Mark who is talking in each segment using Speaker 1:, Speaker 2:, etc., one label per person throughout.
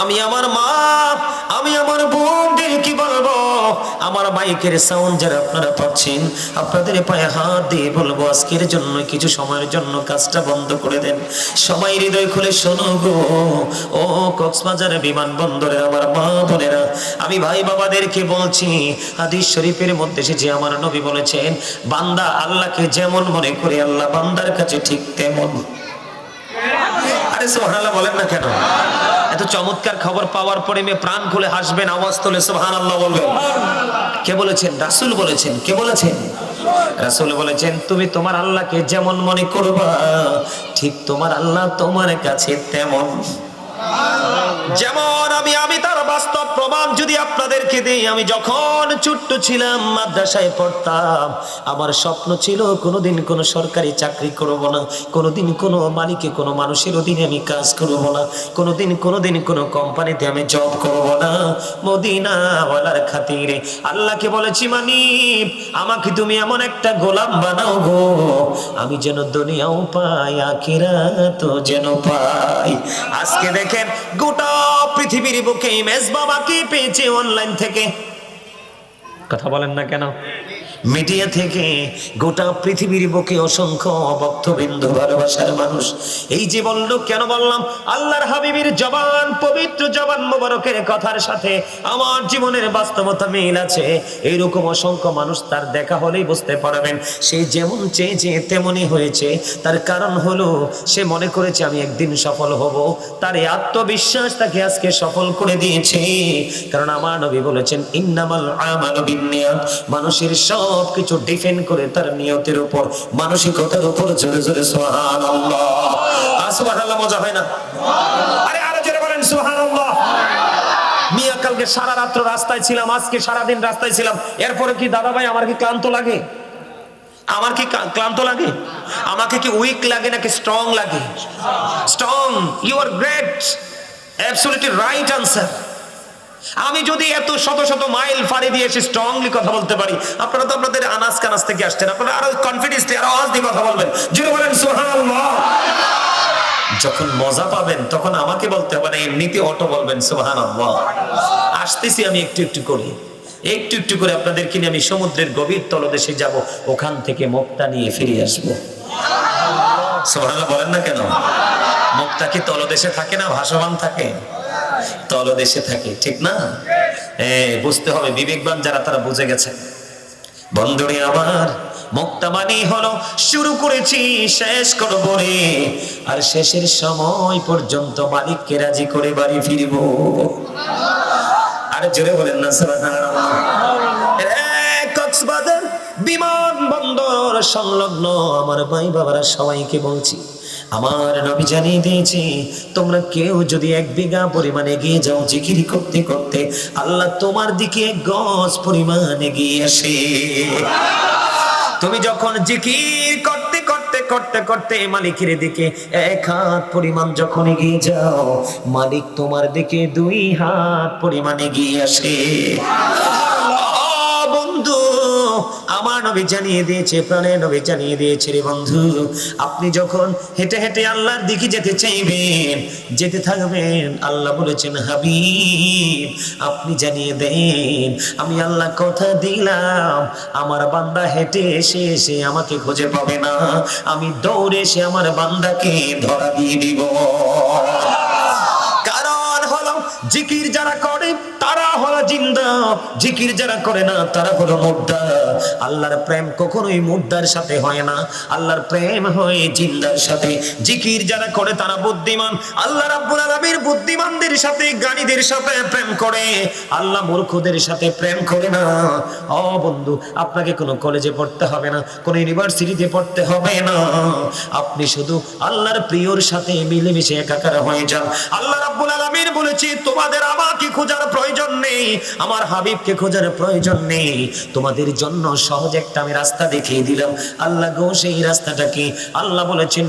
Speaker 1: আমি আমার মা, আমি আমার বোনদের কি বলব? আমার বাইকের সাউন্ড যারা আপনারা পাচ্ছেন, আপনাদের পায়ে হাত দিয়ে বলব, আজকের জন্য কিছু সময়ের জন্য কাজটা বন্ধ করে দেন। সবাই হৃদয় খুলে শোনো গো। ও কক্সবাজার বিমানবন্দরে আমার মা বোনেরা, আমি ভাই বাবাদেরকে বলছি, হাদিস শরীফের মধ্যে এসেছে, আমার নবী বলেছেন, বান্দা আল্লাহকে যেমন মনে করে, আল্লাহ বান্দার কাছে ঠিক তেমন। আরে সোহানাল্লাহ বলেন না কেন? এত চমৎকার খবর পাওয়ার পরে মেয়ে প্রাণ খুলে হাসবেন, আওয়াজ তোলে সোহান আল্লাহ বলবেন। কে বলেছেন? রাসুল বলেছেন। কে বলেছেন? রাসুল বলেছেন, তুমি তোমার আল্লাহকে যেমন মনে করবা, ঠিক তোমার আল্লাহ তোমার কাছে তেমন। যেমন আমি আমি তার বাস্তব প্রমাণ যদি আপনাদেরকে দিই, আমি যখন ছোট্ট ছিলাম, মাদ্রাসায় পড়তাম, আমার স্বপ্ন ছিল কোনোদিন কোনো সরকারি চাকরি করব না, কোনোদিন কোনো মালিকে, কোনো মানুষের অধীনে আমি কাজ করব না, কোনোদিন কোনোদিন কোনো কোম্পানিতে আমি জব করব না। মদিনাওয়ালার খাতিরে আল্লাহকে বলেছি মানি আমাকে তুমি এমন একটা গোলাম বানাও গো, আমি যেন দুনিয়াও পাই আখিরা তো যেন পাই। আজকে দেখেন গোটা পৃথিবীর বুকে মেজ বাবাকে পেয়েছে অনলাইন থেকে। কথা বলেন না কেন? মিডিয়া থেকে গোটা পৃথিবীর বুকে অসংখ্য ভক্তবৃন্দ, ভালোবাসার মানুষ। এই যে বলল, কেন বললাম? আল্লাহর হাবিবের জবান, পবিত্র জবান মোবারকের কথার সাথে আমার জীবনের বাস্তবতা মিল আছে। এইরকম অসংখ্য মানুষ তার দেখা হলেই বুঝতে পারবেন, সে যেমন চেয়েছে তেমনই হয়েছে। তার কারণ হলো, সে মনে করেছে, আমি একদিন সফল হব। তার এই আত্মবিশ্বাস তাকে আজকে সফল করে দিয়েছে। কারণ আমার নবী বলেছেন, ইন্নামাল আমালু বিন্নিয়াত। মানুষের সব কিছু ডিপেন্ড করে তার নিয়তের উপর, মানসিকতার উপর জোরে জোরে সুবহানাল্লাহ। আর মজা হয় না? আরে আরও জোরে বলেন সুবহানাল্লাহ। মিয়া, কালকে সারা রাত্র রাস্তায় ছিলাম, আজকে সারা দিন রাস্তায় ছিলাম। এরপরে কি দাদা ভাই আমার কি ক্লান্ত লাগে? আমার কি ক্লান্ত লাগে? আমাকে কি উইক লাগে নাকি স্ট্রং লাগে? Strong you are great absolutely right answer আমি যদি এত শত শত মাইল ফাড়ি দিয়ে এসে স্ট্রংলি কথা বলতে পারি, আপনারা তো আপনাদের আনাজ কানাজ থেকে আসছেন, আপনারা আরও কনফিডেন্স আরও আওয়াজ দিয়ে কথা বলবেন। জুড়ে বলেন, সুবহানাল্লাহ। যখন মজা পাবেন, তখন আমাকে বলতে হবে না, এমনিতে অটো বলবেন, সুবহানাল্লাহ। আসতেছি আমি একটু একটু করে। একটু একটু করে আপনাদেরকে নিয়ে আমি সমুদ্রের গভীর তলদেশে যাব, ওখান থেকে মুক্তা নিয়ে ফিরে আসব। সুবহানাল্লাহ, বলেন না কেন? মুক্তা কি তলদেশে থাকে না, ভাসমান থাকে? তলদেশে থাকে, ঠিক না? বুঝতে হবে বিবেকবান যারা, তারা বুঝে গেছে। বন্ধুরে আমার, মুক্তা মানি হলো, শুরু করেছি, শেষ করব রে। আর শেষের সময় পর্যন্ত মালিককে রাজি করে বাড়ি ফিরব। আরে জোরে বলেন না কক্সবাজার বিমান বন্দর সংলগ্ন, আমার ভাই বাবারা সবাইকে বলছি। আমার নবী জানিয়ে দিয়েছে, তোমরা কেউ যদি এক বিঘা পরিমাণ এগিয়ে যাও জিকিরি করতে করতে, আল্লাহ তোমার দিকে গজ পরিমাণ এগিয়ে আসে। তুমি যখন জিকির করতে করতে করতে করতে মালিকের দিকে এক হাত পরিমাণ যখন এগিয়ে যাও, মালিক তোমার দিকে দুই হাত পরিমাণ এগিয়ে আসে। আমার নবী জানিয়ে দিয়েছে, প্রাণের নবী জানিয়ে দিয়েছে রে বন্ধু। আপনি যখন হেঁটে হেঁটে আল্লাহর দিকে যেতে চাইবেন, যেতে থাকবেন, আল্লাহ বলেছেন, হাবিব, আপনি জানিয়ে দেন, আমি আল্লাহ কথা দিলাম, আমার বান্দা হেঁটে এসে এসে আমাকে খুঁজে পাবে না। আমি দৌড়ে এসে আমার বান্দাকে ধরা দিয়ে দিব। জিকির যারা করে, তারা হলো জিন্দা। জিকির যারা করে না, তারা হলো মুর্দা। আল্লাহর প্রেম কখনোই মুর্দার সাথে হয় না। আল্লাহর প্রেম হয় জিন্দার সাথে। জিকির যারা করে, তারা বুদ্ধিমান। আল্লাহ রাব্বুল আলামিন বুদ্ধিমানদের সাথে, জ্ঞানীদের সাথে প্রেম করে। আল্লাহ মূর্খদের সাথে প্রেম করে না। ও বন্ধু, আপনাকে কোনো কলেজে পড়তে হবে না, কোনো ইউনিভার্সিটিতে পড়তে হবে না। আপনি শুধু আল্লাহর প্রিয়র সাথে মিলেমিশে একাকার হয়ে যান। আল্লাহ রাব্বুল আলামিন বলেছে, তোমার তোমাদের আমাকে খোঁজার প্রয়োজন নেই। আমার হাবিবকে খোঁজার প্রয়োজন নেই। তোমাদের জন্য সহজ একটা আমি রাস্তা দেখিয়ে দিলাম। আল্লাহ গো, সেই রাস্তাটা কি? আল্লাহ বলেছেন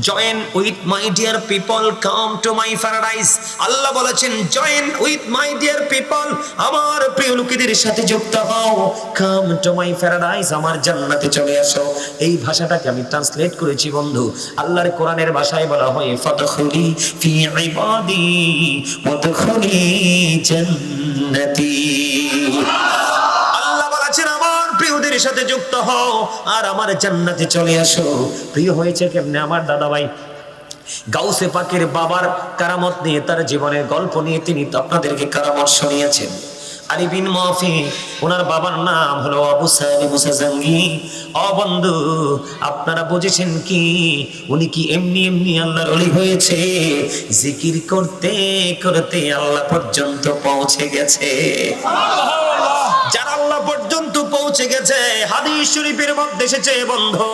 Speaker 1: join with my dear people come to my paradise আল্লাহ বলেছেন join with my dear people আমার প্রিয় লোকেদের সাথে যুক্ত হও। কাম টু মাই প্যারাডাইস আমার জান্নাতে চলে আসো। এই ভাষাটাকে আমি ট্রান্সলেট করেছি, বন্ধু। আল্লাহর কোরআনের ভাষায় বলা হয় ফাদখুলি ফি ইবাদি ওয়াদখুলি আল্লাহ বলেছেন, আমার প্রিয়দের সাথে যুক্ত হও আর আমার জান্নাতে চলে আসো। প্রিয় হয়েছে কেমনে আমার দাদা ভাই গাউসে পাকের বাবার কারামত নিয়ে তার জীবনের গল্প নিয়ে তিনি আপনাদেরকে কারামর্শ শুনিয়েছেন। আলী বিন মফি ওনার বাবার নাম হলো আবু সাহেব মুসাজাঙ্গি অ বন্ধু আপনারা বুঝেছেন কি? উনি কি এমনি এমনি আল্লাহর অলি হয়েছে? জিকির করতে করতে আল্লাহ পর্যন্ত পৌঁছে গেছে। যারা আল্লাহ পর্যন্ত পৌঁছে গেছে। হাদিস শরীফের মধ্যে এসেছে বন্ধু।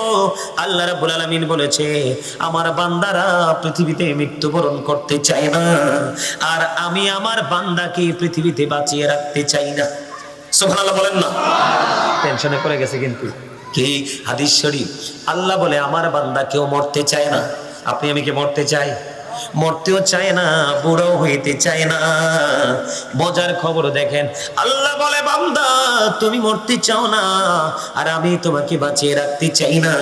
Speaker 1: আল্লাহ রাব্বুল আলামিন বলেছে আমার বান্দারা পৃথিবীতে মৃত্যুবরণ করতে চায় না আর আমি আমার বান্দাকে পৃথিবীতে বাঁচিয়ে রাখতে চাই না। সুবহানাল্লাহ বলেন না। টেনশনে পড়ে গেছে কিন্তু। কি? হাদিস শরীফ। আল্লাহ বলে আমার বান্দা কেউ মরতে চায় না। আপনি আমি কি মরতে চাই? মরতেও চায় না বুড়ো হইতে চায় না। মজার খবর দেখেন, আল্লাহ বলে, বান্দা, তুমি মরতে চাও না, আর আমি তোমাকে বাঁচিয়ে রাখতে চাই না।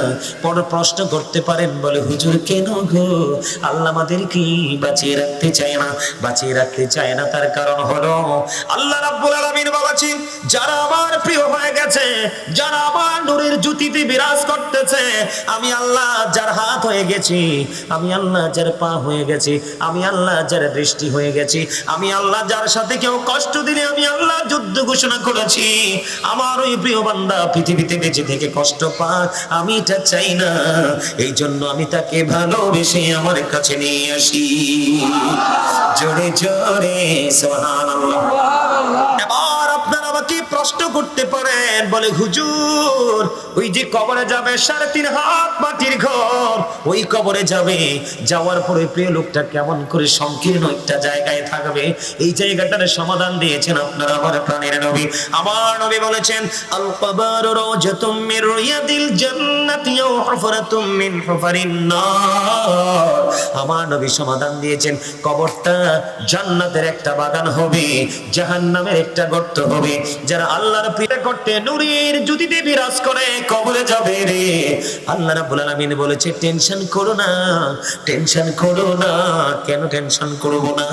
Speaker 1: বড় প্রশ্ন করতে পারেন, বলে, হুজুর, কেন গো? আল্লাহ আমাদের কি বাঁচিয়ে রাখতে চায় না, বাঁচিয়ে রাখতে চায় না, তার কারণ হলো, আল্লাহ রাব্বুল আলামিন বলেছেন যারা আমার প্রিয় হয়ে গেছে, যারা আমার নূরের জ্যোতিতে বিরাজ করতেছে, আমি আল্লাহ যার হাত হয়ে গেছি, আমি আল্লাহ যার পা হয়ে গেছি। আমি আল্লাহ যার দৃষ্টি হয়ে গেছি। আমি আল্লাহ যার সাথে কেউ কষ্ট দিলে আমি আল্লাহ যুদ্ধ ঘোষণা করেছি। আমার ওই প্রিয় বান্দা পৃথিবীতে বেঁচে থেকে কষ্ট পাক, আমি এটা চাই না। এই জন্য আমি তাকে ভালোবেসে আমার কাছে নিয়ে আসি। জোরে জোরে, সুবহানাল্লাহ। এবার আপনারা আমাকে প্রশ্ন করতে পারেন? বলে, হুজুর, ওই যে কবরে যাবে সাড়ে তিন হাত মাটির ঘর, ওই কবরে যাবে। যাওয়ার পরে প্রিয় লোকটা কেমন করে সংকীর্ণ একটা জায়গায় থাকবে। এই জায়গাটার সমাধান দিয়েছেন আপনারা আমার প্রাণের নবী। আমার নবী বলেছেন আল কবর রাওজাতুম মির রিয়াদিল জান্নাতি ওয়া হুফরাতুম মিন নার। আমার নবী সমাধান দিয়েছেন, কবরটা জান্নাতের একটা বাগান হবে, জাহান্নামের একটা গর্ত হবে। যারা আল্লাহর প্রিয় করতে নূরের জ্যোতিতে বিরাজ করে, কবরে যাবে রে। আল্লাহ রাব্বুল আলামিন বলেছে, টেনশন করো না, টেনশন করো না। কেন টেনশন করব না?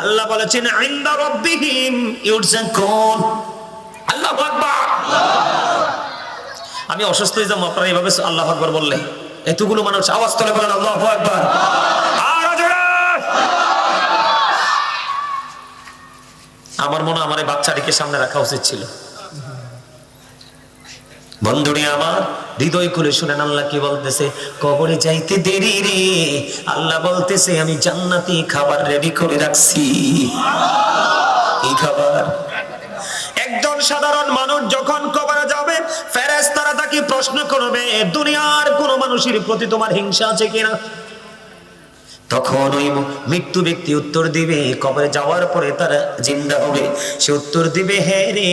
Speaker 1: আল্লাহ বলেছেন, ইনদা রাব্বিহিম ইউরজাকুন। আল্লাহু আকবার। আমি অসুস্থ হয়ে যাব, আপনারা এইভাবে আল্লাহ আকবার বললে। এতগুলো মানুষ আওয়াজ তোলে বলেন, আল্লাহু আকবার আরও জোরে! আমার মনে আমার এই বাচ্চাটিকে সামনে রাখা উচিত ছিল। বন্ধুরে আমার, হৃদয় খুলে শুনেন আল্লাহ কি বলতেছে, কবরে যাইতে দেরি রে। আল্লাহ বলতেছে, আমি জান্নাতি খাবার রেডি করে রাখছি। খাবার? একজন সাধারণ মানুষ যখন কবরে যাবে, ফেরেশতারা তাকে প্রশ্ন করবে, দুনিয়ার কোন মানুষের প্রতি তোমার হিংসা আছে কিনা? তখন ওই মৃত্যু ব্যক্তি উত্তর দিবে, কবরে যাওয়ার পরে তারা জিন্দা হবে। সে উত্তর দিবে, হে রে,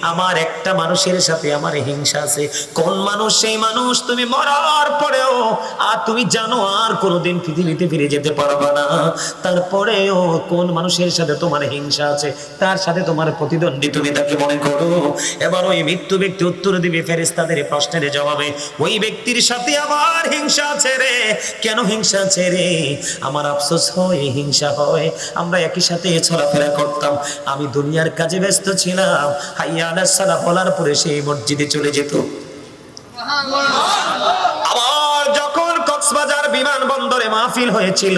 Speaker 1: আমার একটা মানুষের সাথে আমার হিংসা আছে। কোন মানুষ? সেই মানুষ। তুমি মরার পরেও, আর তুমি জানো, আর কোনোদিন পৃথিবীতে ফিরে যেতে পারবে না। তারপরেও কোন মানুষের সাথে তোমার হিংসা আছে? তার সাথে তোমার প্রতিদ্বন্দ্বী তুমি তাকে মনে করো? এবার ওই মৃত্যু ব্যক্তি উত্তর দিবে ফেরেস্তাদের প্রশ্নের জবাবে, ওই ব্যক্তির সাথে আমার হিংসা আছে রে। কেন হিংসা আছে রে? আমার আফসোস হয়, হিংসা হয়। আমরা একই সাথে চলাফেরা করতাম। আমি দুনিয়ার কাজে ব্যস্ত ছিলাম। হাইয়া আলাহ সালা বলার পরে সেই মসজিদে চলে যেত। কক্সবাজার বিমানবন্দরে মাহফিল হয়েছিল।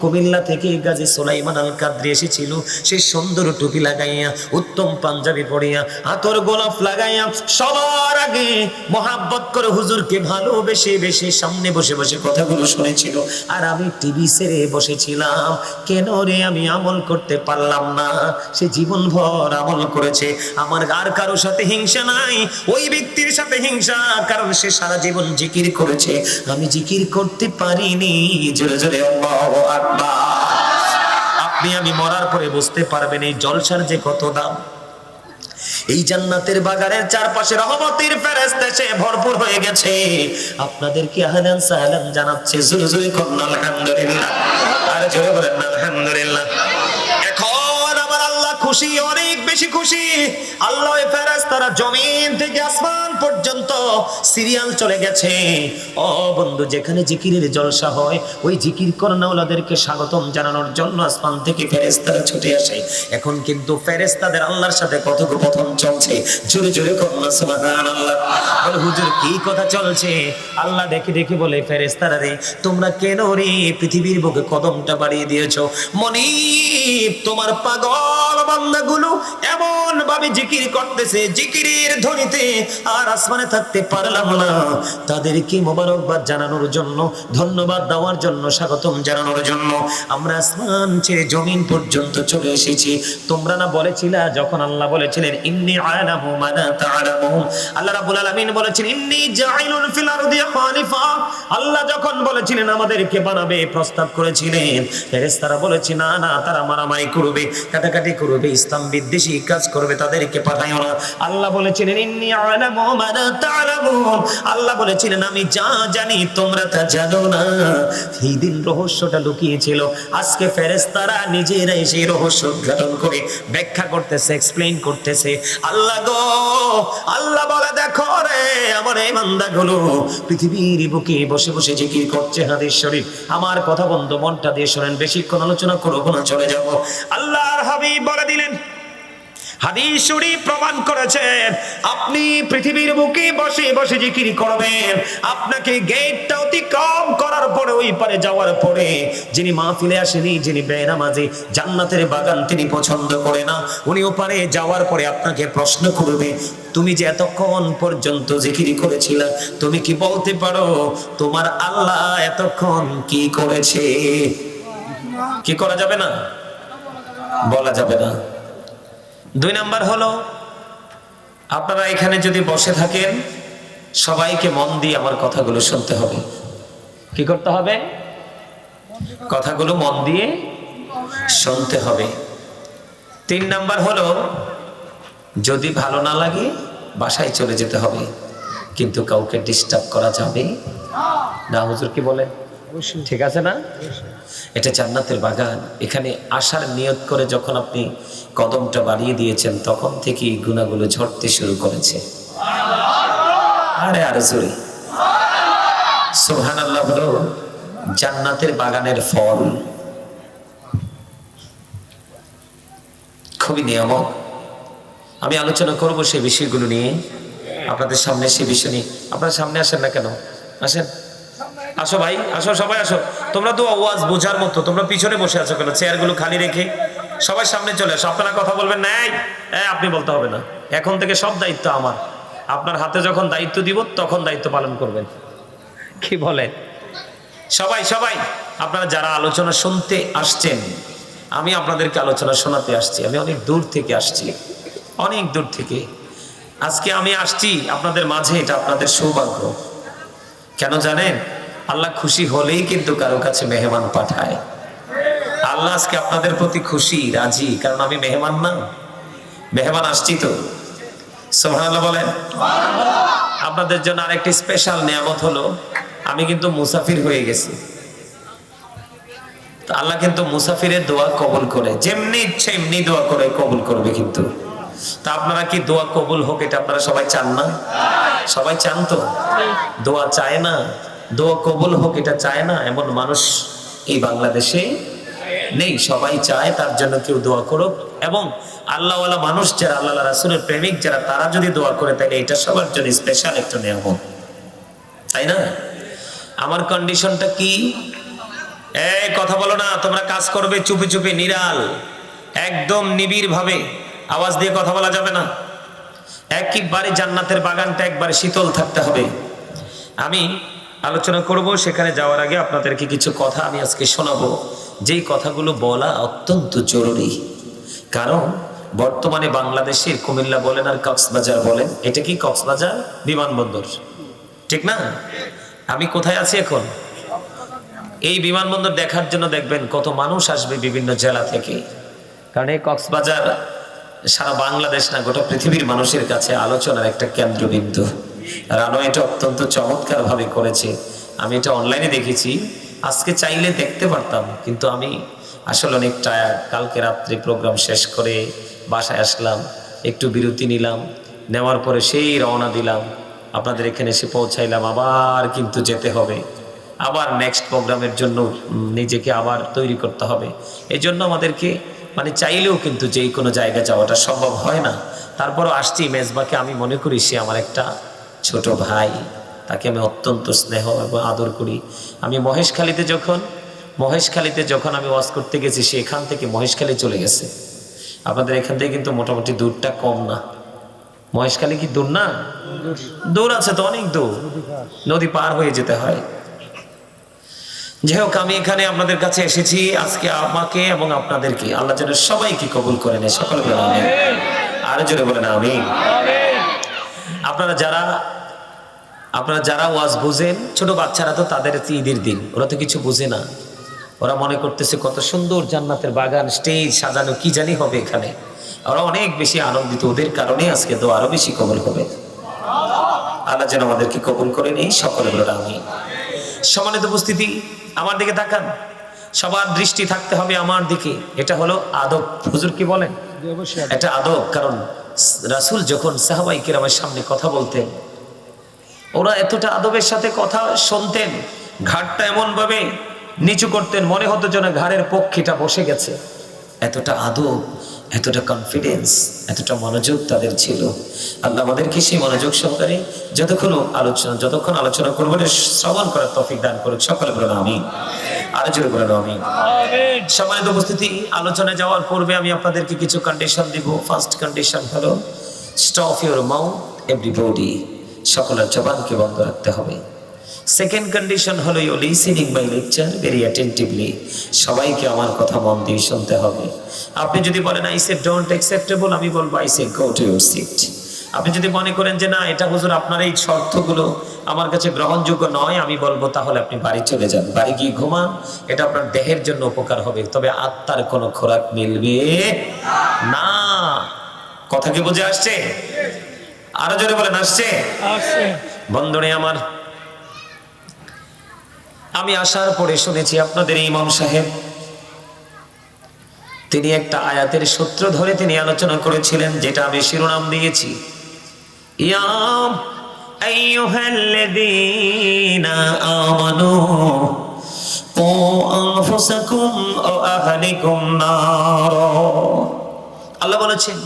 Speaker 1: কুমিল্লা থেকে গাজী সোলাইমান আল কাদ্রি এসেছিল। সে সুন্দর টুপি লাগাইয়া, উত্তম পাঞ্জাবি পরিয়া, হাতর গোলাপ লাগাইয়া সবার আগে মহাব্বত করে হুজুরকে ভালোবেসে বেশে সামনে বসে বসে কথাগুলো শুনেছিল। আর আমি টিভি সেরে বসেছিলাম। কেন রে আমি আমল করতে পারলাম না? সে জীবন ভর আমল করেছে। আমার আর কারও সাথে হিংসা নাই। ওই ব্যক্তির সাথে হিংসা, কারণ সে সারা জীবন জিকির করেছে। আমি জিকির করতে পারিনি। জোরে জোরে আপনি আমি মরার পরে বুঝতে পারবেন এই জলসার যে কত দাম। এই জান্নাতের বাগানের চারপাশে রহমতের ফেরেস্তা সে ভরপুর হয়ে গেছে। আপনাদেরকে আহলান সাহলান জানাচ্ছে। জোরে জোরে করুন আলহামদুলিল্লাহ। আর জোরে বলেন আলহামদুলিল্লাহ। খুশি, অনেক বেশি খুশি। আল্লাহ ওই ফেরেশতারা জমিন থেকে আসমান পর্যন্ত সিরিয়াল চলে গেছে। ও বন্ধু, যেখানে জিকিরের জলসা হয়, ওই জিকির করনাওয়ালাদেরকে স্বাগতম জানানোর জন্য আসমান থেকে ফেরেশতারা ছুটে আসে। এখন কিন্তু ফেরেশতাদের আল্লাহর সাথে কথোপকথন চলছে। জোরে জোরে করনা সুবহানাল্লাহ। বলে, হুজুর, কি কথা চলছে? আল্লাহ দেখে দেখে বলে, ফেরেশতারা রে, তোমরা কেন রে পৃথিবীর বুকে কদমটা বাড়িয়ে দিয়েছ? মনিব, তোমার পাগল বান্দাগুলো এমন ভাবে জিকির করতেছে, জিকিরের ধ্বনিতে আর আসমানে থাকতে পারলাম না। তাদেরকে মোবারকবাদ জানানোর জন্য, ধন্যবাদ দেওয়ার জন্য, স্বাগতম জানানোর জন্য আমরা আসমান ছেড়ে জমিন পর্যন্ত চলে এসেছি। তোমরা না বলেছিলা, যখন আল্লাহ বলেছিলেন, ইন্নি আলামু মানা তাআলামুন আল্লাহ রাব্বুল আলামিন বলেছেন, ইন্নি জাইলুন ফিল আরদি খলিফা আল্লাহ যখন বলেছিলেন, আমাদেরকে বানাবে প্রস্তাব করেছিলেন। ফেরেশতারা বলেছে, না না, তারা মারামারি করবে, কাটাকাটি করবে। ইসলাম বিদ্বেষী কাজ করবে, তাদেরকে পাঠাইও না। আল্লাহ বলেছিলেন, ইন্নি আলামু মানা তাআলামুন আল্লাহ বলেছিলেন, আমি যা জানি, তোমরা তা জানো না। এই দিন রহস্যটা লুকিয়েছিল। আজকে ফেরেশতারা নিজেরাই সেই রহস্য উদ্ঘাটন করে, ব্যাখ্যা করতেছে এক্সপ্লেইন করতেছে। আল্লাহ গো, আল্লাহ বলে, দেখো রে, আমার এই বান্দাগুলো পৃথিবীর বুকে বসে বসে জিকির করছে হাদিস শরীফ। আমার কথা বন্ধ, মনটা দিয়ে শোনেন, বেশিক্ষণ আলোচনা করব না, চলে যাব। আল্লাহর হাবিব বলে দিলেন হাদিস প্রমাণ করেছেন, আপনি পৃথিবীর বুকে বসে বসে জিকির করবেন, আপনাকে গেটটা অতিক্রম করার পরে, ওই পারে যাওয়ার পরে, যিনি মাহফিলে আসেনি, যিনি বেনামাজি জান্নাতের বাগান তিনি পছন্দ করে না, উনি ওপারে যাওয়ার পরে আপনাকে প্রশ্ন করবে, তুমি যে এতক্ষণ পর্যন্ত জিকিরি করেছিলে, তুমি কি বলতে পারো, তোমার আল্লাহ এতক্ষণ কি করেছে? কি করা যাবে না? বলা যাবে না। দুই নাম্বার হলো, আপনারা এখানে যদি বসে থাকেন, সবাইকে মন দিয়ে আমার কথাগুলো শুনতে হবে। কি করতে হবে? কথাগুলো মন দিয়ে শুনতে হবে। তিন নাম্বার হলো, যদি ভালো না লাগে, বাসায় চলে যেতে হবে। কিন্তু কাউকে ডিস্টার্ব করা যাবে না। হুজুর কি বলে ঠিক আছে না? এটা জান্নাতের বাগান। এখানে আসার নিয়ত করে যখন আপনি কদমটা বাড়িয়ে দিয়েছেন তখন থেকেই গুণাগুলো ঝরতে শুরু করেছে। আরে আরে সরি সোহান আল্লাহ হলো জান্নাতের বাগানের ফল। খুবই নিয়ামক। আমি আলোচনা করব সেই বিষয়গুলো নিয়ে। আপনাদের সামনে সেই বিষয় নিয়ে। আপনার সামনে আসেন না কেন? আসেন। আসো ভাই আসো সবাই আসো। তোমরা তো আওয়াজ বোঝার মতো তোমরা পিছনে বসে আছো কেন? চেয়ারগুলো খালি রেখে সবাই সামনে চলে আসো। আপনারা কথা বলবেন না এই, এই, আপনি বলতে হবে না। এখন থেকে সব দায়িত্ব আমার। আপনার হাতে যখন দায়িত্ব দিব তখন দায়িত্ব পালন করবেন। কি বলেন? সবাই সবাই আপনারা যারা আলোচনা শুনতে আসছেন আমি আপনাদেরকে আলোচনা শোনাতে আসছি। আমি অনেক দূর থেকে আসছি অনেক দূর থেকে। আজকে আমি আসছি আপনাদের মাঝে এটা আপনাদের সৌভাগ্য। কেন জানেন? আল্লাহ খুশি হলেই কিন্তু কারও কাছে মেহমান পাঠায়। আল্লাহ আজকে আপনাদের প্রতি খুশি, রাজি, কারণ আমি মেহমান না। মেহমান আসছি তো। আপনাদের জন্য আরেকটি স্পেশাল নিয়ামত হলো, আমি কিন্তু মুসাফির হয়ে গেছি। আল্লাহ কিন্তু মুসাফিরের দোয়া কবুল করে, যেমনি ইচ্ছে এমনি দোয়া করে কবুল করবে কিন্তু। তা আপনারা কি দোয়া কবুল হোক এটা আপনারা সবাই চান না? সবাই চান তো? দোয়া চায় না? দোয়া কবুল হোক, এটা চায় না, এমন মানুষ এই বাংলাদেশে নেই। সবাই চায় তার জন্য কেউ দোয়া করুক এবং আল্লাহওয়ালা মানুষ যারা আল্লাহ রাসুলের প্রেমিক যারা, তারা যদি দোয়া করে, তাহলে এটা সবার জন্য স্পেশাল একটা নিয়ামত। তাই না? আমার কন্ডিশনটা কি? এই কথা বলো না, তোমরা কাজ করবে চুপি চুপি, নিরাল, একদম নিবিড় ভাবে আওয়াজ দিয়ে কথা বলা যাবে না। একবারে জান্নাতের বাগানটা একবারে শীতল থাকতে হবে। আমি আলোচনা করব। সেখানে যাওয়ার আগে আপনাদেরকে কিছু কথা আমি আজকে শোনাবো। যেই কথাগুলো বলা অত্যন্ত জরুরি। কারণ বর্তমানে বাংলাদেশের কুমিল্লা বলেন আর কক্সবাজার বলেন, এটা কি কক্সবাজার? বিমানবন্দর। ঠিক না? আমি কোথায় আছি এখন? এই বিমানবন্দর দেখার জন্য দেখবেন কত মানুষ আসবে বিভিন্ন জেলা থেকে। কারণ এই কক্সবাজার সারা বাংলাদেশ না, গোটা পৃথিবীর মানুষের কাছে আলোচনার একটা কেন্দ্রবিন্দু। রানো এটা অত্যন্ত চমৎকার ভাবে করেছে। আমি এটা অনলাইনে দেখেছি। আজকে চাইলে দেখতে পারতাম, কিন্তু আমি আসলে অনেক টায়ার্ড কালকে রাত্রে প্রোগ্রাম শেষ করে বাসায় আসলাম, একটু বিরতি নিলাম, নেওয়ার পরে সেই রওনা দিলাম। আপনাদের এখানে এসে পৌঁছাইলাম, আবার কিন্তু যেতে হবে। আবার নেক্সট প্রোগ্রামের জন্য নিজেকে আবার তৈরি করতে হবে। এই জন্য আমাদেরকে মানে চাইলেও কিন্তু যেই কোনো জায়গা যাওয়াটা সম্ভব হয় না। তারপরও আসছি, মেজবাকে আমি মনে করি সে আমার একটা ছোট ভাই, তাকে আমি অত্যন্ত স্নেহ এবং আদর করি। আমি মহেশখালীতে যখন মহেশখালীতে যখন আমি ওয়াজ করতে গেছি, সে এখান থেকে মহেশখালী চলে গেছে। আপনাদের এখান থেকে কিন্তু মোটামুটি দূরটা কম না। মহেশখালী কি দূর না? দূর আছে তো, অনেক দূর। নদী পার হয়ে যেতে হয়। যাই হোক আমি এখানে আপনাদের কাছে এসেছি আজকে আমাকে এবং আপনাদেরকে। আল্লাহ যেন সবাইকে কবুল করে নেয় সকল বলেন। আমিন। আরও জোরে বলেন আমি আপনারা যারা আপনারা যারা ওয়াজ বুঝেন ছোট বাচ্চারা তো তাদের ঈদের দিন ওরা তো কিছু বুঝে না। ওরা মনে করতেছে কত সুন্দর জান্নাতের বাগান স্টেজ সাজানো কি জানি হবে এখানে। ওরা অনেক বেশি আনন্দিত ওদের কারণে আজকে তো আরও বেশি কবল হবে। আল্লাহ যেন আমাদেরকে কবল করে নেই সকলে বলে আমি সমানিত উপস্থিতি আমার দিকে তাকান। সবার দৃষ্টি থাকতে হবে আমার দিকে। এটা হলো আদব। হুজুর কি বলেন? এটা আদব কারণ রাসূল যখন সাহাবাই কিরামের সামনে কথা বলতেন ওরা এতটা আদবের সাথে কথা শুনতেন ঘাটটা এমন ভাবে নিচু করতেন মনে হতো যেন ঘাড়ের পক্ষীটা বসে গেছে। এতটা আদব এতটা কনফিডেন্স এতটা মনোযোগ তাদের ছিল। আল্লাহ আমাদেরকে সেই মনোযোগ সহকারে যতক্ষণ আলোচনা যতক্ষণ আলোচনা করব শ্রবণ করার তফিক দান করুক। সকলে বলেন আমি আলোচনা করেন আমি সম্মানিত উপস্থিতি আলোচনায় যাওয়ার পূর্বে আমি আপনাদেরকে কিছু কন্ডিশন দিব। ফার্স্ট কন্ডিশন হলো স্টপ ইউর মাউথ এভরিবডি সকলের জবানকে বন্ধ রাখতে হবে। সেকেন্ড কন্ডিশন হলো you listening my lecture very attentively সবাইকে আমার কথা মন দিয়ে শুনতে হবে। আপনি যদি বলেন আই সে ডোন্ট অ্যাকসেপ্টেবল আমি বলব I say go to your seat আপনি যদি মনে করেন যে, না, এটা হুজুর আপনার এই শর্তগুলো আমার কাছে গ্রহণযোগ্য নয়, আমি বলব, তাহলে আপনি বাড়ি চলে যান। বাড়ি গিয়ে ঘুমান, এটা আপনার দেহের জন্য উপকার হবে। তবে আত্মার কোনো খোরাক মিলবে না। কথা কি বুঝে আসছে? আরও জোরে বলেন আসছে? বন্ধুরে আমার আমি আসার পরে শুনেছি আপনাদের ইমাম সাহেব তিনি একটা আয়াতের সূত্র ধরে তিনি আলোচনা করেছিলেন যেটা আমি শিরোনাম দিয়েছি। ইয়াম আইয়ুহাল্লাযীনা আমানু ও আনফুসাকুম ও আহলিকুম নার। আল্লাহ বলেছেন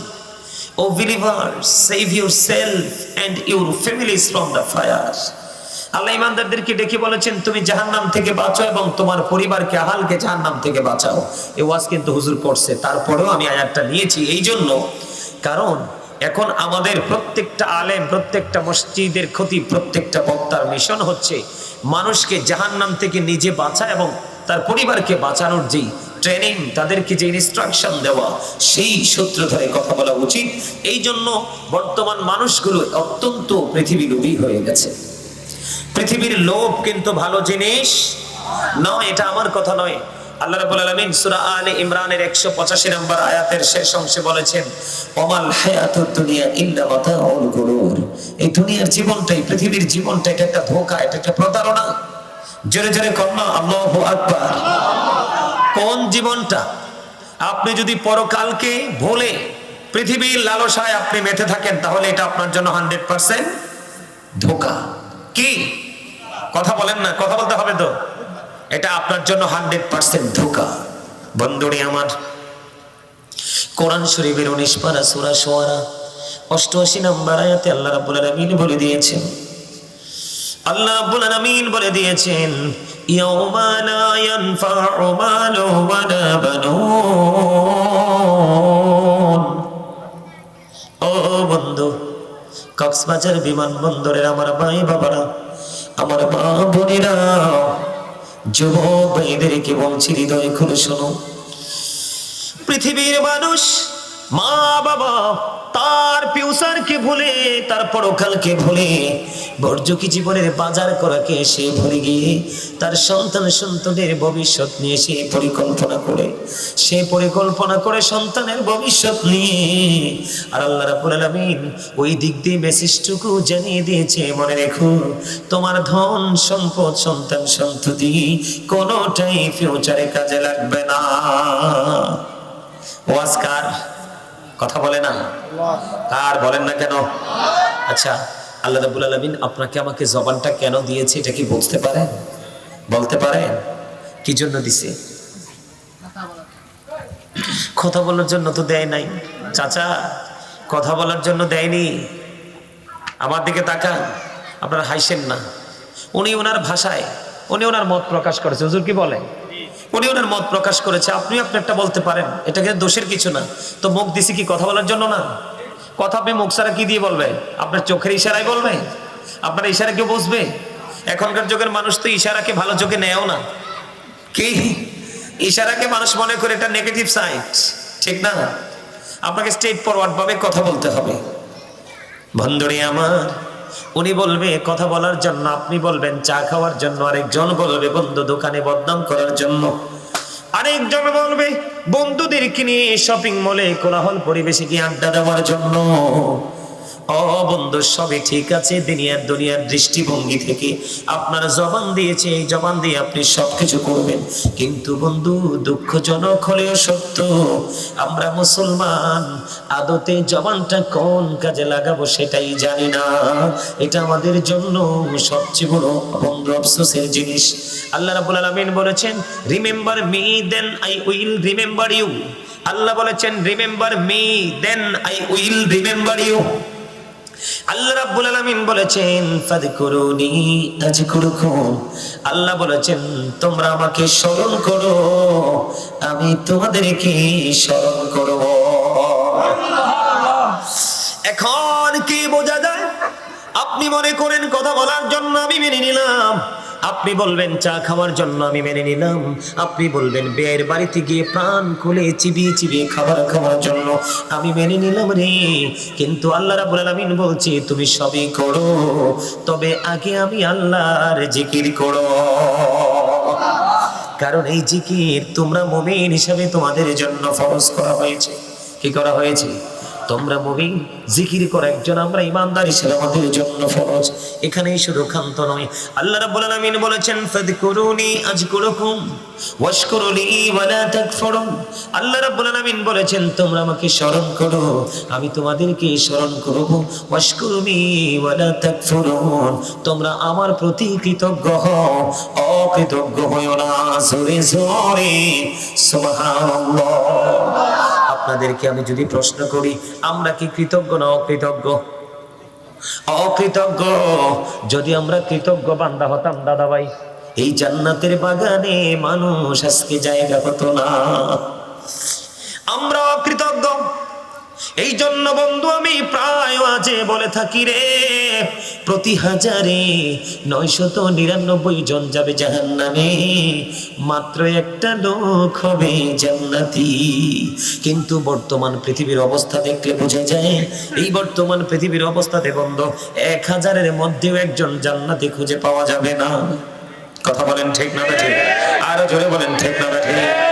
Speaker 1: O believers save yourself and your families from the fire আল্লাহ ইমানদারদেরকে ডেকে বলেছেন, তুমি জাহান্নাম থেকে বাঁচো এবং তোমার পরিবারকে, আহালকে জাহান্নাম থেকে বাঁচাও। এই ওয়াজ কিন্তু হুজুর করছে। তারপরেও আমি আয়াতটা নিয়েছি এই জন্য কারণ এখন আমাদের প্রত্যেকটা আলেম, প্রত্যেকটা মসজিদের ক্ষতি প্রত্যেকটা বক্তার মিশন হচ্ছে, মানুষকে জাহান্নাম থেকে নিজে বাঁচা এবং তার পরিবারকে বাঁচানোর যেই ট্রেনিং তাদেরকে যে ইনস্ট্রাকশন দেওয়া, সেই সূত্র ধরে কথা বলা উচিত। এই জন্য বর্তমান মানুষগুলো অত্যন্ত পৃথিবী লোভী হয়ে গেছে। পৃথিবীর লোভ কিন্তু ভালো জিনিস নয়, এটা আমার কথা নয়। আল্লাহ রাব্বুল আলামিন সূরা আলে ইমরানের 185 নম্বর আয়াতের শেষ অংশে বলেছেন, ওমাল হায়াতুদ দুনিয়া ইল্লা মাতাউল গুরুর। এই দুনিয়ার জীবনটাই, পৃথিবীর জীবনটা, এটা একটা ধোঁকা, এটা একটা প্রতারণা। জোরে জোরে কন্যা, আল্লাহু আকবার। কোন জীবনটা? আপনি যদি পরকালকে ভুলে পৃথিবীর লালসায় আপনি মেতে থাকেন, তাহলে এটা আপনার জন্য হান্ড্রেড পার্সেন্ট ধোকা। কি? কথা বলেন না, কথা বলতে হবে তো। এটা আপনার জন্য হান্ড্রেড পার্সেন্ট ধোকা। বন্ধুরি আমার, কোরআন শরীফের উনিশ পারা সুরা সোয়ারা, অষ্টআশি নম্বর আয়াতে আল্লাহ রাব্বুল আলামিন বলে দিয়েছেন। আল্লাহ রাব্বুল আলামিন বলে দিয়েছেন ইয়াউমা লা ইয়ানফা'ু মালু ওয়ালা বানুন ও বন্ধু, কক্সবাজার বিমানবন্দরের আমার ভাই বাবারা আমার মা বোনেরা যুবক ভাইদেরকে বলছি, হৃদয় খুলে শোনো। পৃথিবীর মানুষ মা বাবা, তার ফিউচারকে ভুলে, তার পরকালকে ভুলে ভর্জকি জীবনের বাজার করাকে সে ভুলে গিয়ে, তার সন্তান সন্তানের ভবিষ্যৎ নিয়ে সে পরিকল্পনা করে। সে পরিকল্পনা করে সন্তানের ভবিষ্যৎ নিয়ে। আর আল্লাহ রাব্বুল আলামিন ওই দিক দিয়ে মেসেজটুকু জানিয়ে দিয়েছে, মনে রেখো, তোমার ধন, সম্পদ, সন্তান, সন্ততি কোনোটাই ফিউচারে কাজে লাগবে না। ওয়াজ কার কথা বলে না? কার বলেন না কেন? আচ্ছা আল্লাহ রাব্বুল আলামিন আপনাকে আমাকে জবানটা কেন দিয়েছে এটা কি বুঝতে পারেন? বলতে পারেন? কি জন্য দিছে? কথা বলার জন্য তো দেয় নাই। চাচা, কথা বলার জন্য দেয়নি। আমার দিকে তাকান, আপনারা হাসেন না। উনি ওনার ভাষায়, উনি ওনার মত প্রকাশ করেছে। হুজুর কি বলে? উনি ওনার মত প্রকাশ করেছে আপনি আপনারটা বলতে পারেন, এটা কিন্তু দোষের কিছু না। তো মুখ দিছি কি কথা বলার জন্য না? কথা আপনি মুখ ছাড়া কি দিয়ে বলবে? আপনার চোখের ইশারায় বলবে? আপনার ইশারা কেউ বুঝবে? এখনকার যুগের মানুষ তো ইশারাকে ভালো চোখে নেয়ও না। কি? ইশারাকে মানুষ মনে করে এটা নেগেটিভ সাইড ঠিক না? আপনাকে স্ট্রেট ফরওয়ার্ড ভাবে কথা বলতে হবে। বন্ধুরে আমার উনি বলবে কথা বলার জন্য আপনি বলবেন, চা খাওয়ার জন্য আরেকজন বলবে, বন্ধু দোকানে বদনাম করার জন্য। আরেকজন বলবে, বন্ধুদেরকে নিয়ে শপিং মলে কোলাহল পরিবেশে গিয়ে আড্ডা দেওয়ার জন্য। ও বন্ধু, সবই ঠিক আছে, দুনিয়ার দুনিয়ার দৃষ্টিভঙ্গি থেকে। আপনার জবান দিয়েছে, এই জবান দিয়ে আপনি সবকিছু করবেন। কিন্তু বন্ধু, দুঃখজনক হলেও সত্য, আমরা মুসলমান, আদতে জবানটা কোন কাজে লাগাবো সেটাই জানি না। এটা আমাদের জন্য সবচেয়ে বড় বন্ধু আফসোসের জিনিস। আল্লাহ রাব্বুল আলামিন বলেছেন remember me then I will remember you আল্লাহ বলেছেন remember me then I will remember you আল্লাহ রাব্বুল আলামিন বলেছেন ফাদকুরুনি আযকুরুকুম আল্লাহ বলেছেন, তোমরা আমাকে স্মরণ করো, আমি তোমাদেরকে স্মরণ করব। এখন কি বোঝা যায়? আপনি মনে করেন, কথা বলার জন্য আমি মেনে নিলাম। আপনি বলবেন, চা খাওয়ার জন্য আমি মেনে নিলাম। আপনি বলবেন, বেয়ের বাড়িতে গিয়ে প্রাণ খুলে চিবিয়ে চিবিয়ে খাবার খাওয়ার জন্য আমি মেনে নিলাম রে। কিন্তু আল্লাহ রাবুল আলমিন বলছে, তুমি সবই করো, তবে আগে আমি আল্লাহর জিকির করো। কারণ এই জিকির তোমরা মুমিন হিসাবে তোমাদের জন্য ফরজ করা হয়েছে। কি করা হয়েছে? তোমরা মুমিন, জিকির করা, একজন আমরা ইমানদার হিসেবে আমাদের জন্য ফরজ। এখানেই শুধু ক্ষান্ত নয়। আল্লাহ রাব্বুল আলামিন বলেছেন, ফাদকুরুনি আজকুরুকুম, ওয়াশকুরুলি ওয়ালা তাকফুরুন আল্লাহ রাব্বুল আলামিন বলেছেন, তোমরা আমাকে স্মরণ করো, আমি তোমাদেরকে স্মরণ করব। ওয়াশকুরুনি ওয়ালা তাকফুরুন তোমরা আমার প্রতি কৃতজ্ঞ হও। অকৃতজ্ঞ হইও না, জোরে জোরে। সুবহানাল্লাহ। আপনাদেরকে আমি যদি প্রশ্ন করি, আমরা কি কৃতজ্ঞ না অকৃতজ্ঞ? অকৃতজ্ঞ। যদি আমরা কৃতজ্ঞ বান্দা হতাম দাদা ভাই এই জান্নাতের বাগানে মানুষ আজকে জায়গা হতো না। আমরা অকৃতজ্ঞ। এই জন্য বন্ধু, আমি প্রায় আজে বলে থাকি রে। প্রতি হাজারে নয়শত নিরানব্বই জন যাবে জাহান নামে মাত্র একটা লোক হবে জান্নাতি। কিন্তু বর্তমান পৃথিবীর অবস্থা দেখলে বোঝা যায়, এই বর্তমান পৃথিবীর অবস্থাতে বন্ধ এক হাজারের মধ্যেও একজন জান্নাতি খুঁজে পাওয়া যাবে না। কথা বলেন ঠিক না, ঠিক? আরও জোরে বলেন, ঠিক না, ঠিক?